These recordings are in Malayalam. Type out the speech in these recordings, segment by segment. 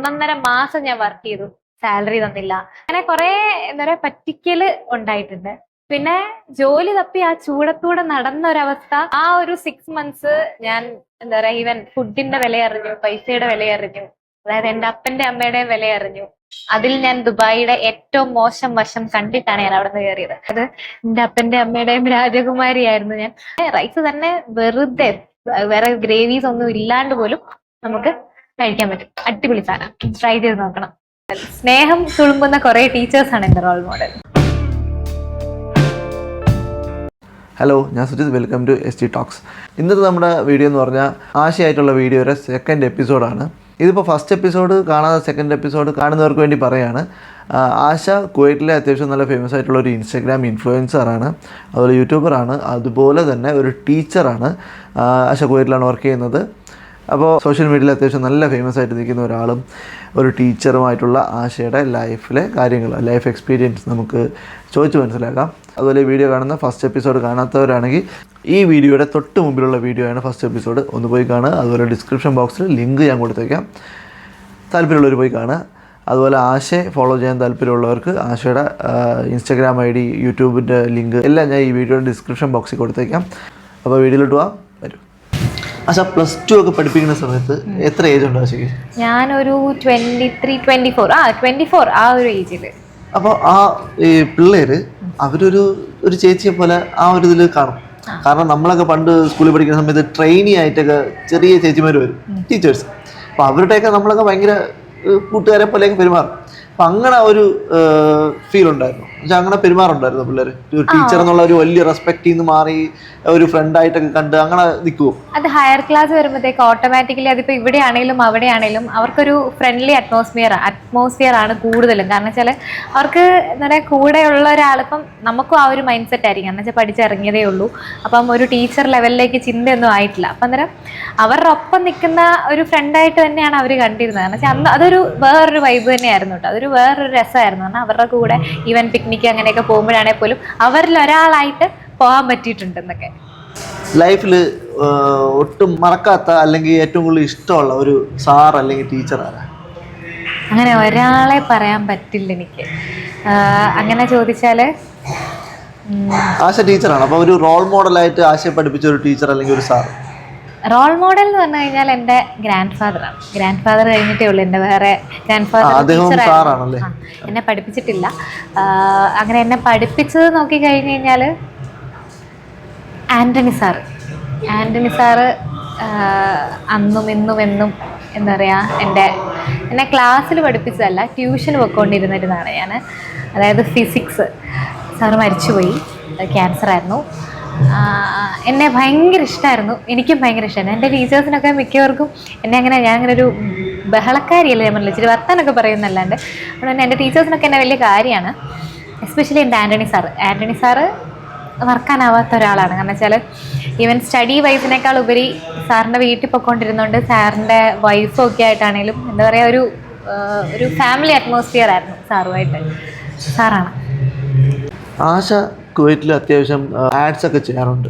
ഒന്നൊന്നര മാസം ഞാൻ വർക്ക് ചെയ്തു. സാലറി തന്നില്ല. അങ്ങനെ കുറെ എന്താ പറയാ പറ്റിക്കൽ ഉണ്ടായിട്ടുണ്ട്. പിന്നെ ജോലി തപ്പി ആ ചൂടത്തൂടെ നടന്ന ഒരവസ്ഥ ആ ഒരു സിക്സ് മന്ത്സ് ഞാൻ എന്താ പറയാ ഈവൻ ഫുഡിന്റെ വില അറിഞ്ഞു പൈസയുടെ വില അറിഞ്ഞു അതായത് എന്റെ അപ്പന്റെ അമ്മയുടെ വില അറിഞ്ഞു അതിൽ ഞാൻ ദുബായിയുടെ ഏറ്റവും മോശം വശം കണ്ടിട്ടാണ് ഞാൻ അവിടെ നിന്ന് കയറിയത്. അത് എന്റെ അപ്പന്റെ അമ്മയുടെയും രാജകുമാരിയായിരുന്നു ഞാൻ. റൈസ് തന്നെ വെറുതെ വേറെ ഗ്രേവീസ് ഒന്നും ഇല്ലാണ്ട് പോലും നമുക്ക് കഴിക്കാൻ പറ്റും. അടിപൊളി സാധനം. ട്രൈ ചെയ്ത് നോക്കണം. സ്നേഹം തുളുമ്പുന്ന കുറെ ടീച്ചേഴ്സാണ് എന്റെ റോൾ മോഡൽ ഹലോ ഞാൻ Sujith. Welcome to S T talks ഇന്നത്തെ നമ്മുടെ വീഡിയോ എന്ന് പറഞ്ഞാൽ ആശയായിട്ടുള്ള വീഡിയോയുടെ സെക്കൻഡ് എപ്പിസോഡാണ് ഇതിപ്പോൾ ഫസ്റ്റ് എപ്പിസോഡ് കാണാതെ സെക്കൻഡ് എപ്പിസോഡ് കാണുന്നവർക്ക് വേണ്ടി പറയാണ്. ആശ കുവൈറ്റിലെ അത്യാവശ്യം നല്ല ഫേമസ് ആയിട്ടുള്ള ഒരു ഇൻസ്റ്റഗ്രാം ഇൻഫ്ലുവൻസറാണ് അതുപോലെ യൂട്യൂബറാണ് അതുപോലെ തന്നെ ഒരു ടീച്ചറാണ് ആശ കുവൈറ്റിലാണ് വർക്ക് ചെയ്യുന്നത്. അപ്പോൾ സോഷ്യൽ മീഡിയയിൽ അത്യാവശ്യം നല്ല ഫേമസ് ആയിട്ട് നിൽക്കുന്ന ഒരാളും ഒരു ടീച്ചറുമായിട്ടുള്ള ആശയുടെ ലൈഫിലെ കാര്യങ്ങൾ ലൈഫ് എക്സ്പീരിയൻസ് നമുക്ക് ചോദിച്ച് മനസ്സിലാക്കാം. അതുപോലെ വീഡിയോ കാണുന്ന ഫസ്റ്റ് എപ്പിസോഡ് കാണാത്തവരാണെങ്കിൽ ഈ വീഡിയോയുടെ തൊട്ട് മുമ്പിലുള്ള വീഡിയോ ആണ് ഫസ്റ്റ് എപ്പിസോഡ് ഒന്ന് പോയി കാണുക. അതുപോലെ ഡിസ്ക്രിപ്ഷൻ ബോക്സിൽ ലിങ്ക് ഞാൻ കൊടുത്തേക്കാം. താല്പര്യമുള്ളവർ പോയി കാണുക. അതുപോലെ ആശയെ ഫോളോ ചെയ്യാൻ താല്പര്യമുള്ളവർക്ക് ആശയുടെ ഇൻസ്റ്റാഗ്രാം ഐ ഡി യൂട്യൂബിന്റെ ലിങ്ക് എല്ലാം ഞാൻ ഈ വീഡിയോയുടെ ഡിസ്ക്രിപ്ഷൻ ബോക്സിൽ കൊടുത്തേക്കാം. അപ്പോൾ വീഡിയോയിലോട്ട് പോവാം. ആശ പ്ലസ് ടു ഒക്കെ പഠിപ്പിക്കുന്ന സമയത്ത് എത്ര ഏജ് ഉണ്ട് ആശയ്ക്ക് ഞാനൊരു ട്വന്റി ത്രീ ട്വന്റി ഫോർ ആ ട്വന്റി ഫോർ ആ ഒരു ഏജിൽ അപ്പോൾ ആ ഈ പിള്ളേര് അവരൊരു ഒരു ചേച്ചിയെ പോലെ ആ ഒരു ഇതിൽ കാണും. കാരണം നമ്മളൊക്കെ പണ്ട് സ്കൂളിൽ പഠിക്കുന്ന സമയത്ത് ട്രെയിനി ആയിട്ടൊക്കെ ചെറിയ ചേച്ചിമാർ വരും ടീച്ചേഴ്സ് അപ്പോൾ അവരുടെയൊക്കെ നമ്മളൊക്കെ ഭയങ്കര കൂട്ടുകാരെ പോലെയൊക്കെ പെരുമാറും. അപ്പം അങ്ങനെ ഒരു ഫീൽ ഉണ്ടായിരുന്നു. പക്ഷെ അങ്ങനെ പെരുമാറുണ്ടായിരുന്നു പിള്ളേർ ഒരു ടീച്ചർ എന്നുള്ള ഒരു വലിയ റെസ്പെക്ട് നിന്ന് മാറി ഒരു ഫ്രണ്ട് ആയിട്ടൊക്കെ കണ്ട് അങ്ങനെ നിൽക്കുമോ അത് ഹയർ ക്ലാസ് വരുമ്പോഴത്തേക്ക് ഓട്ടോമാറ്റിക്കലി അതിപ്പോ ഇവിടെ ആണെങ്കിലും അവിടെ ആണെങ്കിലും അവർക്കൊരു ഫ്രണ്ട്ലി അറ്റ്മോസ്ഫിയർ അറ്റ്മോസ്ഫിയർ ആണ് കൂടുതലും. കാരണം വെച്ചാൽ അവർക്ക് എന്താ പറയുക കൂടെയുള്ള ഉള്ള ഒരാളിപ്പം നമുക്കും ആ ഒരു മൈൻഡ് സെറ്റ് ആയിരിക്കും. എന്ന് വെച്ചാൽ പഠിച്ചിറങ്ങിയതേ ഉള്ളൂ. അപ്പം ഒരു ടീച്ചർ ലെവലിലേക്ക് ചിന്തയൊന്നും ആയിട്ടില്ല. അപ്പം അന്നേരം അവരുടെ ഒപ്പം നിൽക്കുന്ന ഒരു ഫ്രണ്ടായിട്ട് തന്നെയാണ് അവർ കണ്ടിരുന്നത്. കാരണം വെച്ചാൽ അന്ന് അതൊരു വേറൊരു വൈബ് തന്നെയായിരുന്നു കേട്ടോ. അതൊരു വേറൊരു രസമായിരുന്നു. കാരണം അവരുടെ കൂടെ ഈവൻ പിക്നിക്ക് അങ്ങനെയൊക്കെ പോകുമ്പോഴാണെങ്കിൽ പോലും അവരിൽ ഒരാളായിട്ട് പോകാൻ പറ്റിയിട്ടുണ്ടെന്നൊക്കെ. ലൈഫിൽ ഒട്ടും മറക്കാത്ത അല്ലെങ്കിൽ ഏറ്റവും കൂടുതൽ ഇഷ്ടമുള്ള ഒരു സാർ അല്ലെങ്കിൽ ടീച്ചർ ആരാ? അങ്ങനെ ഒരാളെ പറയാൻ പറ്റില്ല എനിക്ക്. അങ്ങനെ ചോദിച്ചാൽ ആശ ടീച്ചറാണ്. അപ്പോൾ ഒരു റോൾ മോഡലായിട്ട് ആശയെ പഠിപ്പിച്ച ഒരു ടീച്ചർ അല്ലെങ്കിൽ ഒരു സാർ റോൾ മോഡൽ എന്ന് പറഞ്ഞു കഴിഞ്ഞാൽ എന്റെ ഗ്രാൻഡ് ആണ്. ഗ്രാൻഡ് ഫാദർ കഴിഞ്ഞിട്ടേ ഉള്ളൂ. എന്റെ വേറെ ഗ്രാൻഡ് ഫാദർ എന്നെ പഠിപ്പിച്ചിട്ടില്ല. അങ്ങനെ എന്നെ പഠിപ്പിച്ചത് നോക്കി കഴിഞ്ഞു കഴിഞ്ഞാൽ ആന്റണി സാറ് ആന്റണി സാറ് അന്നും ഇന്നും എന്നും എന്താ പറയുക എന്റെ എന്നെ ക്ലാസ്സിൽ പഠിപ്പിച്ചതല്ല ട്യൂഷൻ പൊയ്ക്കൊണ്ടിരുന്നിരുന്നതാണ് ഞാൻ അതായത് ഫിസിക്സ് സാറ് മരിച്ചുപോയി. ക്യാൻസർ ആയിരുന്നു. എന്നെ ഭയങ്കര ഇഷ്ടമായിരുന്നു എനിക്കും ഭയങ്കര ഇഷ്ടമായിരുന്നു എന്റെ ടീച്ചേഴ്സിനൊക്കെ മിക്കവർക്കും എന്നെ അങ്ങനെ ഞാൻ അങ്ങനെ ഒരു ബഹളക്കാരിയല്ലേ ഞാൻ പറഞ്ഞില്ല? ഇച്ചിരി വർത്താനൊക്കെ പറയുന്നല്ലാണ്ട് അതുകൊണ്ട് തന്നെ എന്റെ ടീച്ചേഴ്സിനൊക്കെ എന്നെ വലിയ കാര്യമാണ്. എസ്പെഷ്യലി എന്റെ ആന്റണി സാറ്. ആന്റണി സാറ് മറക്കാനാവാത്ത ഒരാളാണ്. കാരണം വെച്ചാൽ ഈവൻ സ്റ്റഡി വൈഫിനേക്കാൾ ഉപരി സാറിന്റെ വീട്ടിൽ പൊയ്ക്കൊണ്ടിരുന്നോണ്ട് സാറിന്റെ വൈഫും ഒക്കെ ആയിട്ടാണെങ്കിലും എന്താ പറയുക ഒരു ഒരു ഫാമിലി അറ്റ്മോസ്ഫിയർ ആയിരുന്നു സാറുമായിട്ട്. സാറാണ്. ആശ കുവൈറ്റിൽ അത്യാവശ്യം ആഡ്സ് ഒക്കെ ചെയ്യാറുണ്ട്.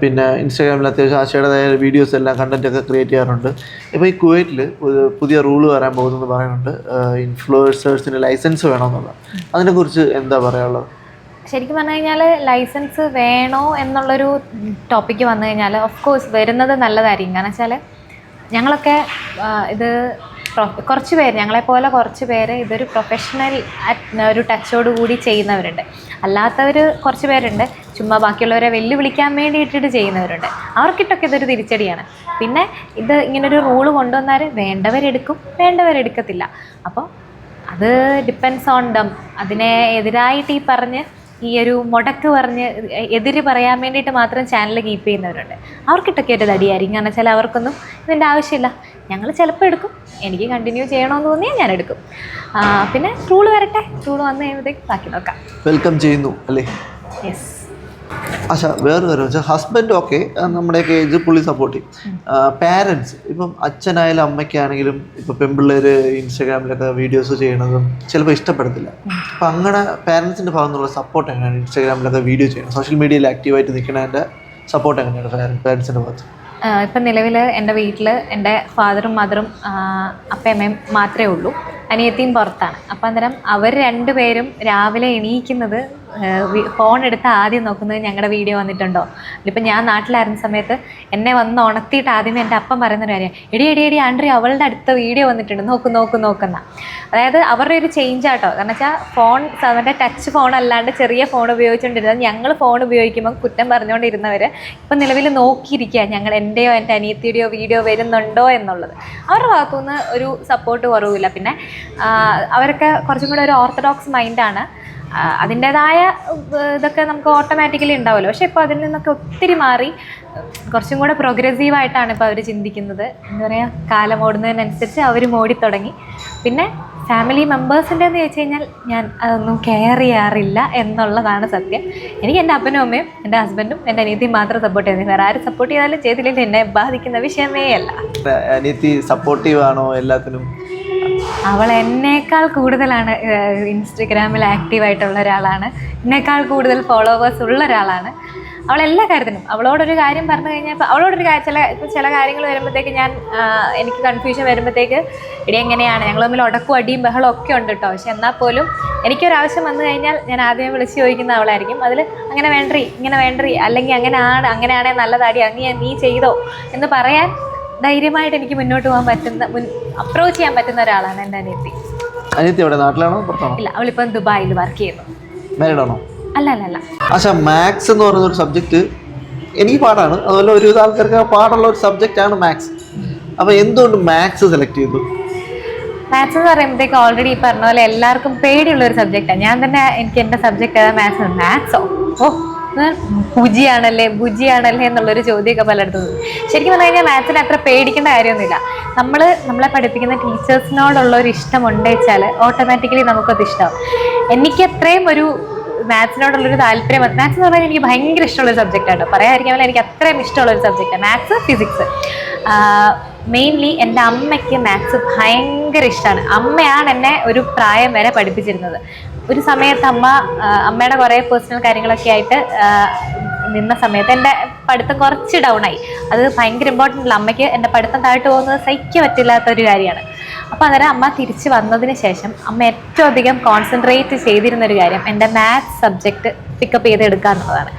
പിന്നെ ഇൻസ്റ്റാഗ്രാമിൽ അത്യാവശ്യം ആശയുടേതായ വീഡിയോസ് എല്ലാം കണ്ടന്റ് ഒക്കെ ക്രിയേറ്റ് ചെയ്യാറുണ്ട്. ഇപ്പോൾ ഈ കുവൈറ്റിൽ പുതിയ റൂൾ വരാൻ പോകുന്നെന്ന് പറയുന്നുണ്ട്. ഇൻഫ്ലുവൻസേഴ്സിന് ലൈസൻസ് വേണമെന്നുള്ള. അതിനെക്കുറിച്ച് എന്താ പറയാനുള്ളത്? ശരിക്കും പറഞ്ഞു കഴിഞ്ഞാൽ ലൈസൻസ് വേണോ എന്നുള്ളൊരു ടോപ്പിക്ക് വന്നു കഴിഞ്ഞാൽ ഓഫ് കോഴ്സ് വരുന്നത് നല്ലതായിരിക്കും. കാരണം വെച്ചാൽ ഞങ്ങളൊക്കെ ഇത് കുറച്ച് പേര് ഞങ്ങളെപ്പോലെ കുറച്ച് പേര് ഇതൊരു പ്രൊഫഷണൽ ഒരു ടച്ചോട് കൂടി ചെയ്യുന്നവരുണ്ട്. അല്ലാത്തവർ കുറച്ച് പേരുണ്ട്. ചുമ്മാ ബാക്കിയുള്ളവരെ വെല്ലുവിളിക്കാൻ വേണ്ടിയിട്ടിട്ട് ചെയ്യുന്നവരുണ്ട്. അവർക്കിട്ടൊക്കെ ഇതൊരു തിരിച്ചടിയാണ്. പിന്നെ ഇത് ഇങ്ങനൊരു റൂൾ കൊണ്ടുവന്നാൽ വേണ്ടവരെടുക്കും വേണ്ടവരെടുക്കത്തില്ല. അപ്പോൾ അത് ഡിപ്പെൻസ് ഓൺ ഡം അതിനെ എതിരായിട്ട് ഈ പറഞ്ഞ് ഈ ഒരു മുടക്ക് പറഞ്ഞ് എതിര് പറയാൻ വേണ്ടിയിട്ട് മാത്രം ചാനൽ കീപ്പ് ചെയ്യുന്നവരുണ്ട്. അവർക്കിട്ടൊക്കെ ഒരു തടിയായിരിക്കും. കാരണം വെച്ചാൽ അവർക്കൊന്നും ഇതിന്റെ ആവശ്യമില്ല. ഞങ്ങൾ ചിലപ്പോൾ എടുക്കും. എനിക്ക് കണ്ടിന്യൂ ചെയ്യണമെന്ന് തോന്നിയാൽ ഞാൻ എടുക്കും. പിന്നെ റൂൾ വരട്ടെ. റൂൾ വന്നു കഴിയുമ്പോഴത്തേക്ക് ബാക്കി നോക്കാം. വെൽക്കം ചെയ്യുന്നു അല്ലേ? യെസ് അച്ഛാ വേറെ കാര്യം വെച്ചാൽ ഹസ്ബൻഡ് ഓക്കെ നമ്മുടെയൊക്കെ ഏജ് പുള്ളി സപ്പോർട്ട് ചെയ്യും. പാരൻസ് ഇപ്പം അച്ഛനായാലും അമ്മയ്ക്കാണെങ്കിലും ഇപ്പം പെൺപിള്ളേർ ഇൻസ്റ്റാഗ്രാമിലൊക്കെ വീഡിയോസ് ചെയ്യണതും ചിലപ്പോൾ ഇഷ്ടപ്പെടത്തില്ല. അപ്പം അങ്ങനെ പാരൻസിന്റെ ഭാഗത്തു നിന്നുള്ള സപ്പോർട്ട് എങ്ങനെയാണ് ഇൻസ്റ്റാഗ്രാമിലൊക്കെ വീഡിയോ ചെയ്യണം സോഷ്യൽ മീഡിയയിൽ ആക്റ്റീവായിട്ട് നിൽക്കണതിന്റെ സപ്പോർട്ട് എങ്ങനെയാണ് പാരൻസിന്റെ ഭാഗത്ത്? ഇപ്പം നിലവിൽ എന്റെ വീട്ടിൽ എന്റെ ഫാദറും മദറും അപ്പയമ്മയും മാത്രമേ ഉള്ളൂ. അനിയത്തിയും പുറത്താണ്. അപ്പം അന്നേരം അവർ രണ്ടുപേരും രാവിലെ എണീക്കുന്നത് ഫോൺ എടുത്ത് ആദ്യം നോക്കുന്നത് ഞങ്ങളുടെ വീഡിയോ വന്നിട്ടുണ്ടോ? ഇപ്പം ഞാൻ നാട്ടിലായിരുന്ന സമയത്ത് എന്നെ വന്ന് ഉണർത്തിയിട്ട് ആദ്യമേ എന്റെ അപ്പം പറയുന്നൊരു കാര്യം എടി എടി എടി ആൻഡ്രി അവളുടെ അടുത്ത വീഡിയോ വന്നിട്ടുണ്ട്. നോക്ക് നോക്ക് നോക്കുന്ന. അതായത് അവരുടെ ഒരു ചേഞ്ച് ആട്ടോ. കാരണം വെച്ചാൽ ഫോൺ അവരുടെ ടച്ച് ഫോൺ അല്ലാണ്ട് ചെറിയ ഫോൺ ഉപയോഗിച്ചുകൊണ്ടിരുന്നത് ഞങ്ങൾ ഫോൺ ഉപയോഗിക്കുമ്പോൾ കുറ്റം പറഞ്ഞുകൊണ്ടിരുന്നവർ ഇപ്പം നിലവിൽ നോക്കിയിരിക്കുക ഞങ്ങൾ എന്റെയോ എന്റെ അനിയത്തിയുടെയോ വീഡിയോ വരുന്നുണ്ടോ എന്നുള്ളത്. അവരുടെ ഭാഗത്തുനിന്ന് ഒരു സപ്പോർട്ട് കുറവില്ല. പിന്നെ അവരൊക്കെ കുറച്ചും കൂടെ ഒരു ഓർത്തഡോക്സ് മൈൻഡാണ് അതിന്റെതായ ഇതൊക്കെ നമുക്ക് ഓട്ടോമാറ്റിക്കലി ഉണ്ടാവുമല്ലോ. പക്ഷെ ഇപ്പോൾ അതിൽ നിന്നൊക്കെ ഒത്തിരി മാറി. കുറച്ചും കൂടെ പ്രോഗ്രസീവായിട്ടാണ് ഇപ്പോൾ അവർ ചിന്തിക്കുന്നത്. എന്താ പറയുക കാലം ഓടുന്നതിനനുസരിച്ച് അവർ ഓടിത്തുടങ്ങി പിന്നെ ഫാമിലി മെമ്പേഴ്സിന്റെ എന്ന് ചോദിച്ചു കഴിഞ്ഞാൽ ഞാൻ അതൊന്നും കെയർ ചെയ്യാറില്ല എന്നുള്ളതാണ് സത്യം. എനിക്ക് എന്റെ അപ്പനും അമ്മയും എന്റെ ഹസ്ബൻഡും എന്റെ അനിയത്തിയും മാത്രം സപ്പോർട്ട് ചെയ്യുന്നത്. വേറെ ആരും സപ്പോർട്ട് ചെയ്താലും ചെയ്തില്ലെങ്കിൽ എന്നെ ബാധിക്കുന്ന വിഷയമേ അല്ല. അനിയത്തി സപ്പോർട്ടീവ് ആണോ എല്ലാത്തിനും? അവൾ എന്നേക്കാൾ കൂടുതലാണ് ഇൻസ്റ്റഗ്രാമിൽ ആക്റ്റീവായിട്ടുള്ള ഒരാളാണ്. എന്നേക്കാൾ കൂടുതൽ ഫോളോവേഴ്സ് ഉള്ള ഒരാളാണ്. അവൾ എല്ലാ കാര്യത്തിനും അവളോടൊരു കാര്യം പറഞ്ഞു കഴിഞ്ഞാൽ ഇപ്പോൾ അവളോടൊരു കാര്യം ചില ഇപ്പോൾ ചില കാര്യങ്ങൾ വരുമ്പോഴത്തേക്ക് ഞാൻ എനിക്ക് കൺഫ്യൂഷൻ വരുമ്പോഴത്തേക്ക് ഇടി എങ്ങനെയാണ്? ഞങ്ങൾ തമ്മിൽ ഉടക്കും അടിയും ബഹളം ഒക്കെ ഉണ്ട് കേട്ടോ പക്ഷെ എന്നാൽ പോലും എനിക്കൊരാവശ്യം വന്നു കഴിഞ്ഞാൽ ഞാൻ ആദ്യമേ വിളിച്ച് ചോദിക്കുന്ന അവളായിരിക്കും. അതിൽ അങ്ങനെ വേണ്ടറി ഇങ്ങനെ വേണ്ടറി അല്ലെങ്കിൽ അങ്ങനെ അങ്ങനെയാണ് അങ്ങനെയാണെങ്കിൽ നല്ലതാടി അങ്ങനെ നീ ചെയ്തോ എന്ന് പറയാൻ ധൈര്യമായിട്ട് എനിക്ക് മുന്നോട്ട് പോകാൻ പറ്റുന്ന അപ്രോച്ച് ചെയ്യാൻ പറ്റുന്ന ഒരാളാണ് എന്റെ അനിയത്തി. അനിയത്തി എവിടെ? നാട്ടിലാണോ? പുറത്താണോ? ഇല്ല അവളിപ്പം ദുബായിൽ വർക്ക് ചെയ്യുന്നു. മാരീഡ് ആണോ? അല്ല അല്ല അല്ല. പക്ഷേ മാത്സ് എന്ന് പറയുന്ന ഒരു സബ്ജക്റ്റ് എനിക്ക് പാടാണ്. അതുപോലെ ഒരുവിധ ആൾക്കാർക്ക് പാടുള്ള ഒരു സബ്ജക്റ്റ് ആണ് മാത്സ് അപ്പോൾ എന്തുകൊണ്ട് മാത്സ് സെലക്ട് ചെയ്തു? മാത്സ് എന്ന് പറയുമ്പോഴത്തേക്ക് ഓൾറെഡി ഈ പറഞ്ഞ പോലെ എല്ലാവർക്കും പേടിയുള്ള ഒരു സബ്ജക്റ്റാണ് ഞാൻ തന്നെ എനിക്ക് എന്റെ സബ്ജക്റ്റ് ഏതാ? മാത്സ് മാത്സോ ഓ ഭുജിയാണല്ലേ ഭുജിയാണല്ലേ എന്നുള്ളൊരു ചോദ്യമൊക്കെ പലയിടത്തും. ശരിക്കും പറഞ്ഞു കഴിഞ്ഞാൽ മാത്സിന് അത്ര പേടിക്കേണ്ട കാര്യമൊന്നുമില്ല. നമ്മൾ നമ്മളെ പഠിപ്പിക്കുന്ന ടീച്ചേഴ്സിനോടുള്ള ഒരു ഇഷ്ടം ഉണ്ടെച്ചാൽ ഓട്ടോമാറ്റിക്കലി നമുക്കത് ഇഷ്ടമാവും എനിക്ക് അത്രയും ഒരു മാത്സിനോടുള്ളൊരു താല്പര്യം മാത്സ് എന്ന് പറഞ്ഞാൽ എനിക്ക് ഭയങ്കര ഇഷ്ടമുള്ള ഒരു സബ്ജക്റ്റ് ആണ് പറയാതിരിക്കാൻ എനിക്ക് അത്രയും ഇഷ്ടമുള്ള ഒരു സബ്ജക്റ്റാണ് മാത്സ് ഫിസിക്സ് മെയിൻലി എന്റെ അമ്മയ്ക്ക് മാത്സ് ഭയങ്കര ഇഷ്ടമാണ് അമ്മയാണ് എന്നെ ഒരു പ്രായം വരെ പഠിപ്പിച്ചിരുന്നത്. ഒരു സമയത്ത് അമ്മ അമ്മയുടെ കുറേ പേഴ്സണൽ കാര്യങ്ങളൊക്കെ ആയിട്ട് നിന്ന സമയത്ത് എന്റെ പഠിത്തം കുറച്ച് ഡൗൺ ആയി. അത് ഭയങ്കര ഇമ്പോർട്ടന്റ് അല്ല. അമ്മയ്ക്ക് എന്റെ പഠിത്തം താഴ്ത്തു പോകുന്നത് സഹിക്കാൻ പറ്റില്ലാത്ത ഒരു കാര്യമാണ്. അപ്പോൾ അന്നേരം അമ്മ തിരിച്ച് വന്നതിന് ശേഷം അമ്മ ഏറ്റവും അധികം കോൺസെൻട്രേറ്റ് ചെയ്തിരുന്ന ഒരു കാര്യം എന്റെ മാത്സ് സബ്ജക്റ്റ് പിക്കപ്പ് ചെയ്തെടുക്കുക എന്നുള്ളതാണ്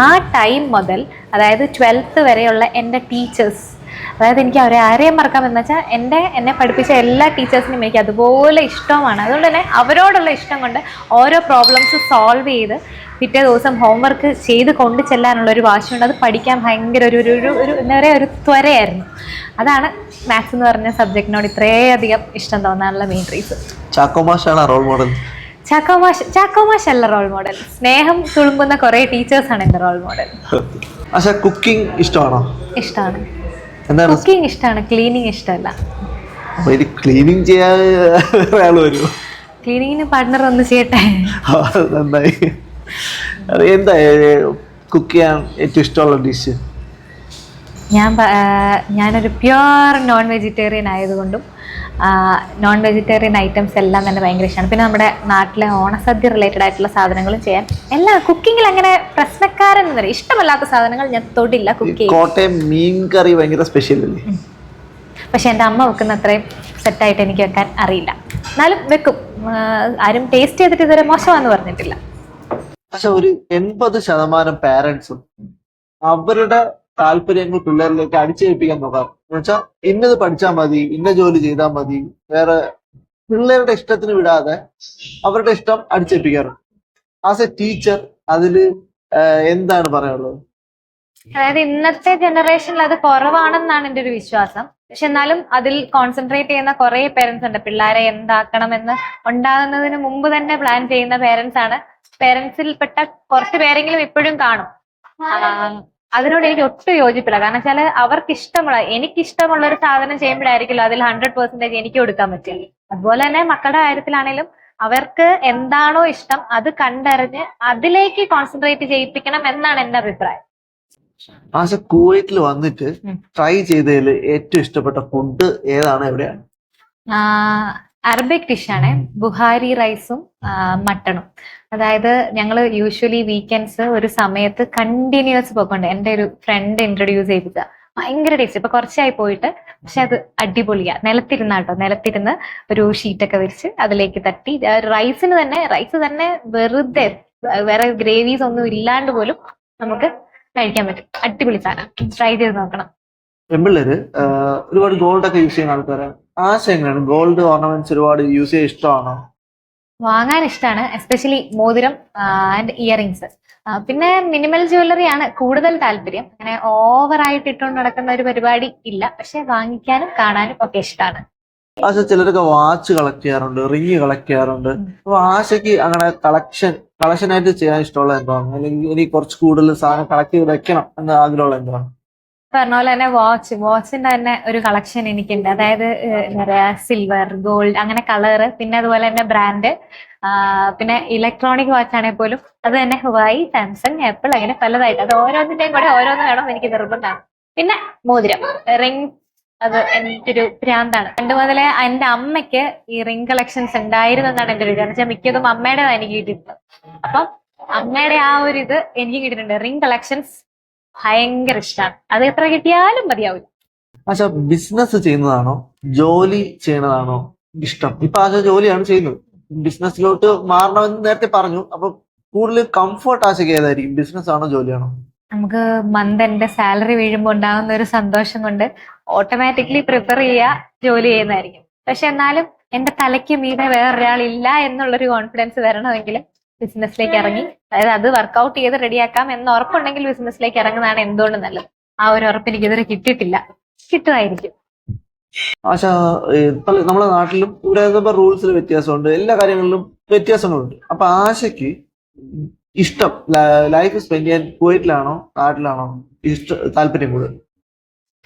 ആ ടൈം മുതൽ അതായത് ട്വൽത്ത് വരെയുള്ള എന്റെ ടീച്ചേഴ്സ് അതായത് എനിക്ക് അവരെ ആരെയും മറക്കാം എന്ന് വെച്ചാൽ എന്റെ എന്നെ പഠിപ്പിച്ച എല്ലാ ടീച്ചേഴ്സിനും എനിക്ക് അതുപോലെ ഇഷ്ടമാണ്. അതുകൊണ്ട് തന്നെ അവരോടുള്ള ഇഷ്ടം കൊണ്ട് ഓരോ പ്രോബ്ലംസ് സോൾവ് ചെയ്ത് പിറ്റേ ദിവസം ഹോംവർക്ക് ചെയ്ത് കൊണ്ടു ചെല്ലാനുള്ള ഒരു വാശിയുണ്ട്. അത് പഠിക്കാൻ ഭയങ്കര ഒരു ഒരു ഒരു- എന്താ പറയുക ഒരു ത്വരയായിരുന്നു. അതാണ് മാത്സ് എന്ന് പറഞ്ഞ സബ്ജക്റ്റിനോട് ഇത്രയധികം ഇഷ്ടം തോന്നാനുള്ള മെയിൻ റീസൺ ചാക്കോമാഷാണ് റോൾ മോഡൽ ചാക്കോമാഷ് ചാക്കോമാഷ് അല്ല റോൾ മോഡൽ സ്നേഹം തുളുമ്പുന്ന കുറേ ടീച്ചേഴ്സാണ് എന്റെ റോൾ മോഡൽ കുക്കിംഗ് ഇഷ്ടമാണോ? ഇഷ്ടമാണ്. എന്താണ്? കുക്കിംഗ് ഇഷ്ടമാണ് ക്ലീനിങ് ഇഷ്ടമല്ല. ഇത് ക്ലീനിങ് ചെയ്യാൻ വേറെ ആൾ വരുമോ? ക്ലീനിങ്ങിന് പാർട്ട്ണർ ഒന്ന് ചെയ്യട്ടെ? നന്നായി. അത് എന്താ കുക്ക് ചെയ്യാൻ ഏറ്റവും ഇഷ്ടമുള്ള ഡിഷ് ഞാൻ ഞാനൊരു പ്യുവർ നോൺ വെജിറ്റേറിയൻ ആയതുകൊണ്ടും നോൺ വെജിറ്റേറിയൻ ഐറ്റംസ് എല്ലാം തന്നെ ഭയങ്കര ഇഷ്ടമാണ് പിന്നെ നമ്മുടെ നാട്ടിലെ ഓണസദ്യ റിലേറ്റഡ് ആയിട്ടുള്ള സാധനങ്ങളും ചെയ്യാം എല്ലാ കുക്കിങ്ങിൽ അങ്ങനെ പ്രശ്നക്കാരൻ എന്ന് പറയും ഇഷ്ടമല്ലാത്ത സാധനങ്ങൾ ഞാൻ തൊടില്ല കുക്ക് ചെയ്യും കോട്ടയം മീൻ കറി ഭയങ്കര സ്പെഷ്യൽ അല്ലേ? പക്ഷെ എന്റെ അമ്മ വെക്കുന്ന അത്രയും സെറ്റായിട്ട് എനിക്ക് വെക്കാൻ അറിയില്ല. എന്നാലും വെക്കും. ആരും ടേസ്റ്റ് ചെയ്തിട്ട് ഇതുവരെ മോശമാണെന്ന് പറഞ്ഞിട്ടില്ല. പക്ഷെ ഒരു എൺപത് ശതമാനം പാരൻസും അവരുടെ താല്പര്യങ്ങൾ പിള്ളേരിലേക്ക് അടിച്ചേൽപ്പിക്കാൻ നോക്കാം. എന്ന് വെച്ചാൽ ഇന്നത് പഠിച്ചാൽ മതി ഇന്ന ജോലി ചെയ്താൽ മതി വേറെ പിള്ളേരുടെ ഇഷ്ടത്തിന് വിടാതെ അവരുടെ ഇഷ്ടം അടിച്ചേൽപ്പിക്കാറുണ്ട്. ആസ് എ ടീച്ചർ അതിൽ എന്താണ് പറയാനുള്ളത്? അതായത് ഇന്നത്തെ ജനറേഷനിൽ അത് കുറവാണെന്നാണ് എന്റെ ഒരു വിശ്വാസം. പക്ഷെ എന്നാലും അതിൽ കോൺസെൻട്രേറ്റ് ചെയ്യുന്ന കുറെ പേരൻസ് ഉണ്ട്. പിള്ളേരെ എന്താക്കണം എന്ന് ഉണ്ടാകുന്നതിന് മുമ്പ് തന്നെ പ്ലാൻ ചെയ്യുന്ന പേരൻസ് ആണ്. പേരൻസിൽപ്പെട്ട കുറച്ച് പേരെങ്കിലും ഇപ്പോഴും കാണും. അതിനോട് എനിക്ക് ഒട്ടും യോജിപ്പില്ല. കാരണം വെച്ചാൽ അവർക്ക് ഇഷ്ടമുള്ള എനിക്ക് ഇഷ്ടമുള്ള ഒരു സാധനം ചെയ്യുമ്പോഴായിരിക്കില്ല അതിൽ ഹൺഡ്രഡ് പെർസെന്റേജ് എനിക്ക് കൊടുക്കാൻ പറ്റില്ല അതുപോലെ തന്നെ മക്കളുടെ കാര്യത്തിലാണെങ്കിലും അവർക്ക് എന്താണോ ഇഷ്ടം അത് കണ്ടറിഞ്ഞ് അതിലേക്ക് കോൺസെൻട്രേറ്റ് ചെയ്യിപ്പിക്കണം എന്നാണ് എന്റെ അഭിപ്രായം. ആശ കുവൈറ്റിൽ വന്നിട്ട്. ട്രൈ ചെയ്തതിൽ ഏറ്റവും ഇഷ്ടപ്പെട്ട ഫുഡ് ഏതാണ് എവിടെയാണ്? അറബിക് ഡിഷാണ് ബുഹാരി റൈസും മട്ടണും. അതായത് ഞങ്ങൾ യൂഷ്വലി വീക്കെൻഡ്സ് ഒരു സമയത്ത് കണ്ടിന്യൂസ് പോയിക്കൊണ്ട് എന്റെ ഒരു ഫ്രണ്ട് ഇൻട്രൊഡ്യൂസ് ചെയ്തത്. ഭയങ്കര ടേസ്റ്റ് ഇപ്പൊ കുറച്ചായി പോയിട്ട് പക്ഷെ അത് അടിപൊളിയാ. നിലത്തിരുന്നാട്ടോ നിലത്തിരുന്ന് ഒരു ഷീറ്റൊക്കെ വെച്ച് അതിലേക്ക് തട്ടി. റൈസിന് തന്നെ റൈസ് തന്നെ വെറുതെ വേറെ ഗ്രേവീസ് ഒന്നും ഇല്ലാണ്ട് പോലും നമുക്ക് കഴിക്കാൻ പറ്റും. അടിപൊളി സാധനം. ട്രൈ ചെയ്ത് നോക്കണം. ഒരുപാട് ഗോൾഡ് ഒക്കെ യൂസ് ചെയ്യുന്ന ആൾക്കാരാണ് ആശ എങ്ങനെയാണ് ഗോൾഡ് ഓർണമെന്റ്സ് ഒരുപാട് യൂസ് ചെയ്യാൻ ഇഷ്ടമാണോ? വാങ്ങാൻ ഇഷ്ടമാണ് എസ്പെഷ്യലി മോതിരം ആൻഡ് ഇയറിങ്സ് പിന്നെ മിനിമൽ ജ്വല്ലറി ആണ് കൂടുതൽ താല്പര്യം. അങ്ങനെ ഓവറായിട്ട് ഇട്ടുകൊണ്ട് നടക്കുന്ന ഒരു പരിപാടി ഇല്ല. പക്ഷെ വാങ്ങിക്കാനും കാണാനും ഒക്കെ ഇഷ്ടമാണ് ആശ ചിലരൊക്കെ വാച്ച് കളക്ട് ചെയ്യാറുണ്ട് റിങ് കളക്ട് ചെയ്യാറുണ്ട്. അപ്പൊ ആശയ്ക്ക് അങ്ങനെ കളക്ഷൻ കളക്ഷൻ ആയിട്ട് ചെയ്യാൻ ഇഷ്ടമുള്ള എന്താണ്? അല്ലെങ്കിൽ ഇനി കുറച്ച് കൂടുതൽ സാധനം കളക്ട് ചെയ്ത് വെക്കണം എന്ന ആഗ്രഹമുള്ള എന്താണ്? പറഞ്ഞ പോലെ തന്നെ വാച്ച് വാച്ചിന്റെ തന്നെ ഒരു കളക്ഷൻ എനിക്കുണ്ട്. അതായത് എന്താ സിൽവർ ഗോൾഡ് അങ്ങനെ കളറ് പിന്നെ അതുപോലെ തന്നെ ബ്രാൻഡ് പിന്നെ ഇലക്ട്രോണിക് വാച്ച് ആണെങ്കിൽ പോലും അത് തന്നെ ഹുവായി സാംസങ് ആപ്പിൾ അങ്ങനെ പലതായിട്ട്. അത് ഓരോന്നിന്റെയും കൂടെ ഓരോന്ന് വേണം എനിക്ക് നിർബന്ധമാണ് പിന്നെ മോതിരം. റിംഗ് അത് എനിക്കൊരു ഭ്രാന്താണ്. പണ്ട് മുതലേ എന്റെ അമ്മയ്ക്ക് ഈ റിംഗ് കളക്ഷൻസ് ഉണ്ടായിരുന്നു എന്നാണ് എന്റെ ഒരു വിചാരം മിക്കതും അമ്മയുടേതാണ് എനിക്ക് കിട്ടിയിട്ടുള്ളത് അപ്പം അമ്മയുടെ ആ ഒരു ഇത് എനിക്ക് കിട്ടിയിട്ടുണ്ട്. റിംഗ് കളക്ഷൻസ് ഭയങ്കര ഇഷ്ടമാണ് അത് എത്ര കിട്ടിയാലും മതിയാവില്ല. പക്ഷെ ബിസിനസ് ചെയ്യുന്നതാണോ? ജോലി ചെയ്യുന്നതാണോ ഇഷ്ടം? ഇപ്പൊ ആശ ജോലിയാണ് ചെയ്യുന്നത്. ബിസിനസ്സിലോട്ട് മാറണമെന്ന് നേരത്തെ പറഞ്ഞു. അപ്പൊ കൂടുതൽ കംഫർട്ട് ആശയ്ക്ക് ഏതായിരിക്കും? ബിസിനസ് ആണോ ജോലിയാണോ? നമുക്ക് മന്ത് എന്റെ സാലറി വീഴുമ്പോൾ ഉണ്ടാകുന്ന ഒരു സന്തോഷം കൊണ്ട് ഓട്ടോമാറ്റിക്കലി പ്രിഫർ ചെയ്യുക ജോലി ചെയ്യുന്നതായിരിക്കും. പക്ഷെ എന്നാലും എന്റെ തലയ്ക്ക് മീതെ വേറൊരാളില്ല എന്നുള്ളൊരു കോൺഫിഡൻസ് വരണമെങ്കിൽ ബിസിനസ്സിലേക്ക് ഇറങ്ങി. അതായത് അത് വർക്കൗട്ട് ചെയ്ത് റെഡിയാക്കാം എന്ന് ഉറപ്പുണ്ടെങ്കിൽ ബിസിനസ്സിലേക്ക് ഇറങ്ങുന്നതാണ് എന്തുകൊണ്ട് നല്ലത്. ആ ഒരു ഉറപ്പ് എനിക്ക് ഇതുവരെ കിട്ടിയിട്ടില്ല. കിട്ടുമായിരിക്കും. ആശാ നമ്മുടെ നാട്ടിലും ഇവിടെ റൂൾസിൽ വ്യത്യാസമുണ്ട്. എല്ലാ കാര്യങ്ങളിലും വ്യത്യാസങ്ങളുണ്ട്. അപ്പൊ ആശയ്ക്ക് ഇഷ്ടം ലൈഫ് സ്പെൻഡ് ചെയ്യാൻ കുവൈറ്റിലാണോ നാട്ടിലാണോ ഇഷ്ട താല്പര്യം കൂടുതൽ?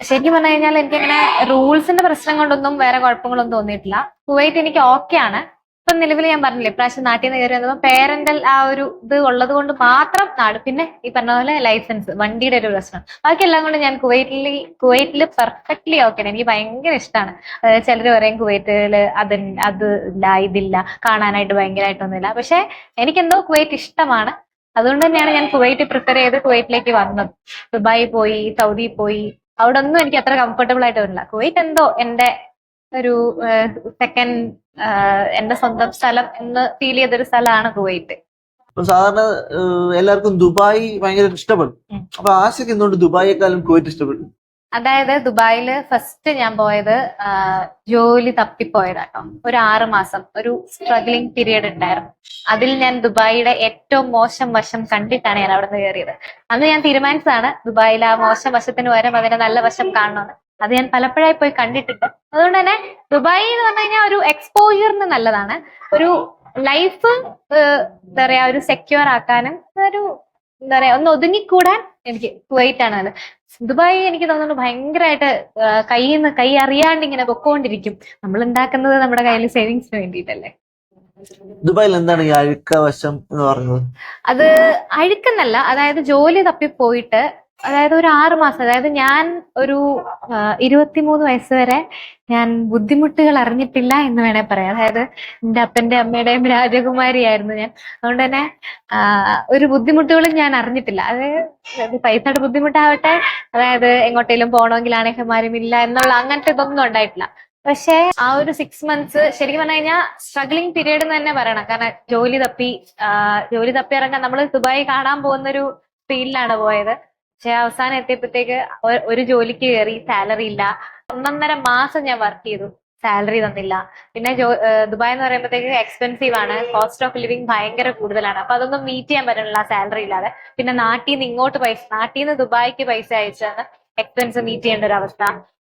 ശരിക്കും പറഞ്ഞു കഴിഞ്ഞാൽ എനിക്കങ്ങനെ റൂൾസിന്റെ പ്രശ്നം കൊണ്ടൊന്നും വേറെ കുഴപ്പങ്ങളൊന്നും തോന്നിയിട്ടില്ല. കുവൈറ്റ് എനിക്ക് ഓക്കെ ആണ്. ഇപ്പൊ നിലവിൽ ഞാൻ പറഞ്ഞില്ലേ ഇപ്രാവശ്യം നാട്ടിൽ നിന്ന് കയറി വന്നപ്പോൾ പേരന്റൽ ആ ഒരു ഇത് ഉള്ളത് കൊണ്ട് മാത്രം നാട് പിന്നെ ഈ പറഞ്ഞ പോലെ ലൈസൻസ് വണ്ടിയുടെ ഒരു പ്രശ്നം. ബാക്കി എല്ലാം കൊണ്ട് ഞാൻ കുവൈറ്റിൽ കുവൈറ്റിൽ പെർഫെക്റ്റ്ലി ഓക്കെ എനിക്ക് ഭയങ്കര ഇഷ്ടമാണ് ചിലർ പറയും കുവൈറ്റിൽ അത് അത് ഇല്ല ഇതില്ല കാണാനായിട്ട് ഭയങ്കരമായിട്ടൊന്നുമില്ല. പക്ഷെ എനിക്കെന്തോ കുവൈറ്റ് ഇഷ്ടമാണ്. അതുകൊണ്ട് തന്നെയാണ് ഞാൻ കുവൈറ്റ് പ്രിഫർ ചെയ്ത് കുവൈറ്റിലേക്ക് വന്നത്. ദുബായി പോയി സൗദി പോയി. അവിടെ ഒന്നും എനിക്ക് അത്ര കംഫർട്ടബിൾ ആയിട്ട് വരില്ല കുവൈറ്റ് എന്തോ എന്റെ ഒരു സെക്കൻഡ് എന്റെ സ്വന്തം സ്ഥലം എന്ന് ഫീൽ ചെയ്തൊരു സ്ഥലമാണ് കുവൈറ്റ്. സാധാരണ എല്ലാവർക്കും ദുബായ് ഭയങ്കര ഇഷ്ടപ്പെടും. അപ്പൊ ആശയ്ക്ക് എന്തുകൊണ്ട് ദുബായിയെക്കാളും കുവൈറ്റ് ഇഷ്ടപ്പെടും? അതായത് ദുബായിൽ ഫസ്റ്റ് ഞാൻ പോയത് ജോലി തപ്പിപ്പോയതാട്ടോ. ഒരു ആറ് മാസം ഒരു സ്ട്രഗ്ലിംഗ് പീരീഡ് ഉണ്ടായിരുന്നു. അതിൽ ഞാൻ ദുബായിയുടെ ഏറ്റവും മോശം വശം കണ്ടിട്ടാണ് ഞാൻ അവിടെ നിന്ന് കയറിയത്. അന്ന് ഞാൻ തീരുമാനിച്ചതാണ് ദുബായിൽ ആ മോശം വശത്തിന് പകരം അതിന്റെ നല്ല വശം കാണണമെന്ന് അത് ഞാൻ പലപ്പോഴായി പോയി കണ്ടിട്ടുണ്ട്. അതുകൊണ്ട് തന്നെ ദുബായ് എന്ന് പറഞ്ഞു കഴിഞ്ഞാൽ ഒരു എക്സ്പോജറിന് നല്ലതാണ്. ഒരു ലൈഫ് എന്താ പറയാ ഒരു സെക്യൂർ ആക്കാനും ഒരു എന്താ പറയാ ഒന്ന് ഒതുങ്ങിക്കൂടാൻ എനിക്ക് കുവൈറ്റ് ആണ് നല്ലത്. ദുബായ് എനിക്ക് തോന്നുന്നു ഭയങ്കരമായിട്ട് കയ്യിൽ നിന്ന് കൈ അറിയാണ്ട് ഇങ്ങനെ പൊക്കോണ്ടിരിക്കും. നമ്മൾ ഉണ്ടാക്കുന്നത് നമ്മുടെ കയ്യിൽ സേവിങ്സിന് വേണ്ടിയിട്ടല്ലേ. ദുബായിൽ എന്താണ് ഈ അഴുക്ക വശം എന്ന് പറയുന്നത് അത് അഴുക്കെന്നല്ല അതായത് ജോലി തപ്പി പോയിട്ട് അതായത് ഒരു ആറ് മാസം അതായത് ഞാൻ ഒരു ഇരുപത്തിമൂന്ന് വയസ്സ് വരെ ഞാൻ ബുദ്ധിമുട്ടുകൾ അറിഞ്ഞിട്ടില്ല എന്ന് വേണേ പറയാം. അതായത് എന്റെ അപ്പന്റെ അമ്മയുടെയും രാജകുമാരിയായിരുന്നു ഞാൻ. അതുകൊണ്ട് തന്നെ ഒരു ബുദ്ധിമുട്ടുകളും ഞാൻ അറിഞ്ഞിട്ടില്ല. അതായത് പൈസയുടെ ബുദ്ധിമുട്ടാവട്ടെ അതായത് എങ്ങോട്ടേലും പോകണമെങ്കിൽ ആരും ഇല്ല എന്നുള്ള അങ്ങനത്തെ ഇതൊന്നും ഉണ്ടായിട്ടില്ല. പക്ഷേ ആ ഒരു സിക്സ് മന്ത്സ് ശരിക്കും പറഞ്ഞു കഴിഞ്ഞാൽ സ്ട്രഗ്ലിംഗ് പീരീഡ് എന്ന് തന്നെ പറയണം. കാരണം ജോലി തപ്പി ജോലി തപ്പി ഇറങ്ങാൻ നമ്മൾ ദുബായി കാണാൻ പോകുന്ന ഒരു ഫീൽഡിലാണ് പോയത്. പക്ഷെ അവസാനം എത്തിയപ്പോഴത്തേക്ക് ഒരു ജോലിക്ക് കയറി സാലറി ഇല്ല. ഒന്നൊന്നര മാസം ഞാൻ വർക്ക് ചെയ്തു. സാലറി തന്നില്ല. പിന്നെ ദുബായ് എന്ന് പറയുമ്പോഴത്തേക്ക് എക്സ്പെൻസീവ് ആണ്. കോസ്റ്റ് ഓഫ് ലിവിങ് ഭയങ്കര കൂടുതലാണ്. അപ്പൊ അതൊന്നും മീറ്റ് ചെയ്യാൻ പറ്റുന്നില്ല സാലറി ഇല്ലാതെ. പിന്നെ നാട്ടിൽ നിന്ന് ഇങ്ങോട്ട് പൈസ നാട്ടിൽ നിന്ന് ദുബായിക്ക് പൈസ അയച്ചാണ് എക്സ്പെൻസ് മീറ്റ് ചെയ്യേണ്ട ഒരു അവസ്ഥ.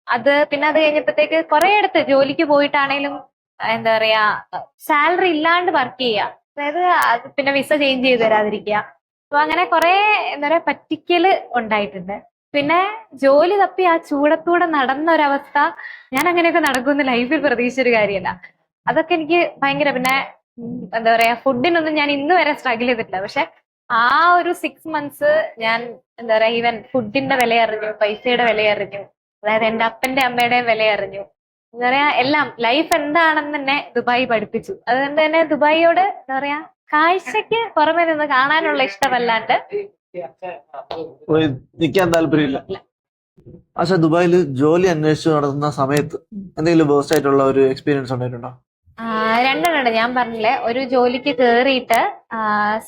അത് പിന്നെ അത് കഴിഞ്ഞപ്പോഴത്തേക്ക് കുറെ അടുത്ത് ജോലിക്ക് പോയിട്ടാണേലും എന്താ പറയാ സാലറി ഇല്ലാണ്ട് വർക്ക് ചെയ്യുക അതായത് പിന്നെ വിസ ചേഞ്ച് ചെയ്ത് തരാതിരിക്കുക. അപ്പൊ അങ്ങനെ കുറെ എന്താ പറയാ പറ്റിക്കൽ ഉണ്ടായിട്ടുണ്ട്. പിന്നെ ജോലി തപ്പി ആ ചൂടത്തൂടെ നടന്ന ഒരവസ്ഥ ഞാൻ അങ്ങനെയൊക്കെ നടക്കുമെന്ന് ലൈഫിൽ പ്രതീക്ഷിച്ചൊരു കാര്യമല്ല അതൊക്കെ എനിക്ക് ഭയങ്കര പിന്നെ എന്താ പറയാ ഫുഡിനൊന്നും ഞാൻ ഇന്ന് വരെ സ്ട്രഗിൾ ചെയ്തിട്ടില്ല. പക്ഷെ ആ ഒരു സിക്സ് മന്ത്സ് ഞാൻ എന്താ പറയാ ഈവൻ ഫുഡിന്റെ വില അറിഞ്ഞു പൈസയുടെ വില അറിഞ്ഞു അതായത് എന്റെ അപ്പന്റെ അമ്മയുടെ വില അറിഞ്ഞു. എന്താ പറയാ എല്ലാം ലൈഫ് എന്താണെന്ന് തന്നെ ദുബായ് പഠിപ്പിച്ചു. അതുകൊണ്ട് തന്നെ ദുബായിയോട് എന്താ പറയാ കാഴ്ചക്ക് പുറമെ നിന്ന് കാണാനുള്ള ഇഷ്ടമല്ലാണ്ട്. നിൽക്കാൻ താല്പര്യമില്ല. പക്ഷെ ദുബായിൽ ജോലി അന്വേഷിച്ച് നടത്തുന്ന സമയത്ത് എന്തെങ്കിലും ബേസ്റ്റ് ആയിട്ടുള്ള ഒരു എക്സ്പീരിയൻസ് ഉണ്ടായിട്ടുണ്ടോ? രണ്ടെണ്ണം ഞാൻ പറഞ്ഞില്ലേ ഒരു ജോലിക്ക് കേറിയിട്ട്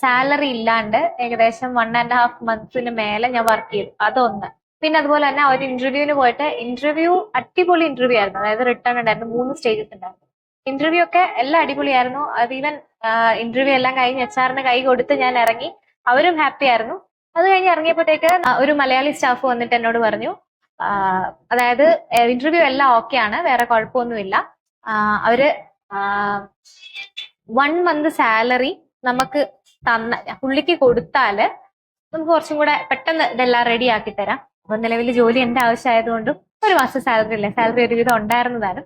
സാലറി ഇല്ലാണ്ട് ഏകദേശം വൺ ആൻഡ് ഹാഫ് മന്ത്സിന് മേലെ ഞാൻ വർക്ക് ചെയ്തു. അതൊന്ന്. പിന്നെ അതുപോലെ തന്നെ ഒരു ഇന്റർവ്യൂവിന് പോയിട്ട് ഇന്റർവ്യൂ അടിപൊളി ഇന്റർവ്യൂ ആയിരുന്നു. അതായത് റിട്ടേൺ ഉണ്ടായിരുന്നു. മൂന്ന് സ്റ്റേജസ് ഉണ്ടായിരുന്നു. ഇന്റർവ്യൂ ഒക്കെ എല്ലാം അടിപൊളിയായിരുന്നു. അത് ഈവൻ ഇന്റർവ്യൂ എല്ലാം കഴിഞ്ഞ് എച്ച് ആറിന് കൈ കൊടുത്ത് ഞാൻ ഇറങ്ങി. അവരും ഹാപ്പി ആയിരുന്നു. അത് കഴിഞ്ഞ് ഇറങ്ങിയപ്പോഴത്തേക്ക് ഒരു മലയാളി സ്റ്റാഫ് വന്നിട്ട് എന്നോട് പറഞ്ഞു അതായത് ഇന്റർവ്യൂ എല്ലാം ഓക്കെ ആണ് വേറെ കുഴപ്പമൊന്നുമില്ല. അവർ വൺ മന്ത് സാലറി നമുക്ക് തന്ന പുള്ളിക്ക് കൊടുത്താൽ നമുക്ക് കുറച്ചും കൂടെ പെട്ടെന്ന് ഇതെല്ലാം റെഡി ആക്കി തരാം. അപ്പൊ നിലവിൽ ജോലി എന്റെ ആവശ്യമായതുകൊണ്ടും ഒരു മാസം സാലറി ഇല്ല? സാലറി ഒരുവിധം ഉണ്ടായിരുന്നതാണ്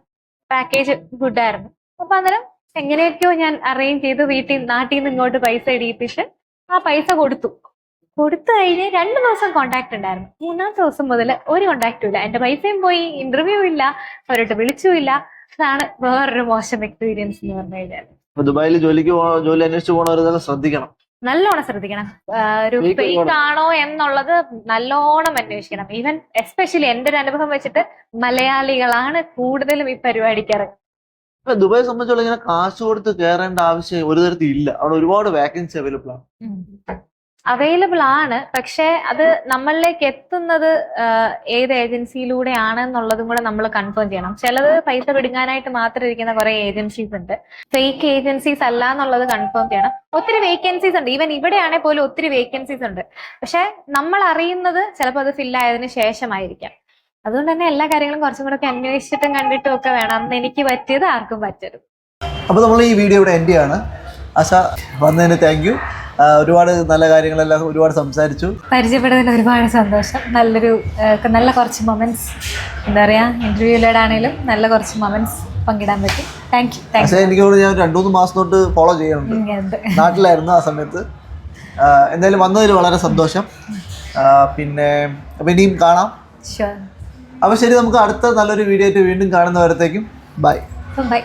പാക്കേജ് ഗുഡ് ആയിരുന്നു അപ്പൊ അന്നേരം എങ്ങനെയൊക്കെയോ ഞാൻ അറേഞ്ച് ചെയ്ത് വീട്ടിൽ നാട്ടിൽ നിന്ന് ഇങ്ങോട്ട് പൈസ ഇടിയിപ്പിച്ച് ആ പൈസ കൊടുത്തു. കൊടുത്തു കഴിഞ്ഞ് രണ്ട് ദിവസം കോണ്ടാക്ട് ഉണ്ടായിരുന്നു. മൂന്നാമത്തെ ദിവസം മുതൽ ഒരു കോണ്ടാക്റ്റും ഇല്ല. എന്റെ പൈസയും പോയി ഇന്റർവ്യൂ ഇല്ല അവരോട്ട് വിളിച്ചുമില്ല അതാണ് വേറൊരു മോശം എക്സ്പീരിയൻസ് എന്ന് പറഞ്ഞു കഴിഞ്ഞാൽ ദുബായിൽ ജോലിക്ക് ജോലി അന്വേഷിച്ച് പോകണവർ ശ്രദ്ധിക്കണം. നല്ലോണം ശ്രദ്ധിക്കണം. ഒരു ഫേക്ക് ആണോ? എന്നുള്ളത് നല്ലോണം അന്വേഷിക്കണം. ഈവൻ എസ്പെഷ്യലി എന്റെ ഒരു അനുഭവം വെച്ചിട്ട് മലയാളികളാണ് കൂടുതലും ഈ പരിപാടിക്ക് ഇറങ്ങുന്നത് ഇപ്പൊ ദുബായ് സംബന്ധിച്ചുള്ള ഇങ്ങനെ കാശ് കൊടുത്ത് കയറേണ്ട ആവശ്യം ഒരു തരത്തിൽ ഇല്ല അവിടെ ഒരുപാട് വേക്കൻസി അവൈലബിൾ ആണ്. അവൈലബിൾ ആണ്. പക്ഷേ അത് നമ്മളിലേക്ക് എത്തുന്നത് ഏത് ഏജൻസിയിലൂടെയാണ് എന്നുള്ളതും കൂടെ നമ്മൾ കൺഫേം ചെയ്യണം. ചിലത് പൈസ പിടുങ്ങാനായിട്ട് മാത്രം ഇരിക്കുന്ന കുറെ ഏജൻസീസ് ഉണ്ട്. ഫേക്ക് ഏജൻസീസ് അല്ല എന്നുള്ളത് കൺഫേം ചെയ്യണം. ഒത്തിരി വേക്കൻസീസ് ഉണ്ട്. ഈവൻ ഇവിടെയാണെങ്കിൽ പോലും ഒത്തിരി വേക്കൻസീസ് ഉണ്ട്. പക്ഷെ നമ്മൾ അറിയുന്നത് ചിലപ്പോൾ അത് ഫില്ലായതിന് ശേഷമായിരിക്കാം. അതുകൊണ്ട് തന്നെ എല്ലാ കാര്യങ്ങളും കുറച്ചും കൂടെ ഒക്കെ അന്വേഷിച്ചിട്ടും കണ്ടിട്ടും ഒക്കെ വേണം. അന്ന് എനിക്ക് പറ്റിയത് ആർക്കും പറ്റരുത്. അപ്പോൾ നമ്മൾ ഈ വീഡിയോ ഇവിടെ എൻഡ് ചെയ്യാണ്. ആശ വന്നതിന് താങ്ക് ഒരുപാട് നല്ല കാര്യങ്ങളെല്ലാം ഒരുപാട് സംസാരിച്ചു. പരിചയപ്പെടുന്നതിൽ ഒരുപാട് സന്തോഷം. നല്ലൊരു നല്ല കുറച്ച് മൊമെന്റ്സ് എന്താ പറയാ ഇന്റർവ്യൂയിലൂടെ ആണെങ്കിലും നല്ല കുറച്ച് മൊമെന്റ്സ് പങ്കിടാൻ പറ്റി. താങ്ക് യു താങ്ക് പക്ഷേ എനിക്ക് ഞാൻ രണ്ടു മൂന്ന് മാസം തൊട്ട് ഫോളോ ചെയ്യുന്നുണ്ട്. നാട്ടിലായിരുന്നു ആ സമയത്ത്. എന്തായാലും വന്നതിൽ വളരെ സന്തോഷം. പിന്നെ അപ്പം ഇനിയും കാണാം. അപ്പൊ അപ്പോൾ ശരി നമുക്ക് അടുത്ത നല്ലൊരു വീഡിയോ ആയിട്ട് വീണ്ടും കാണുന്നവരത്തേക്കും. Bye bye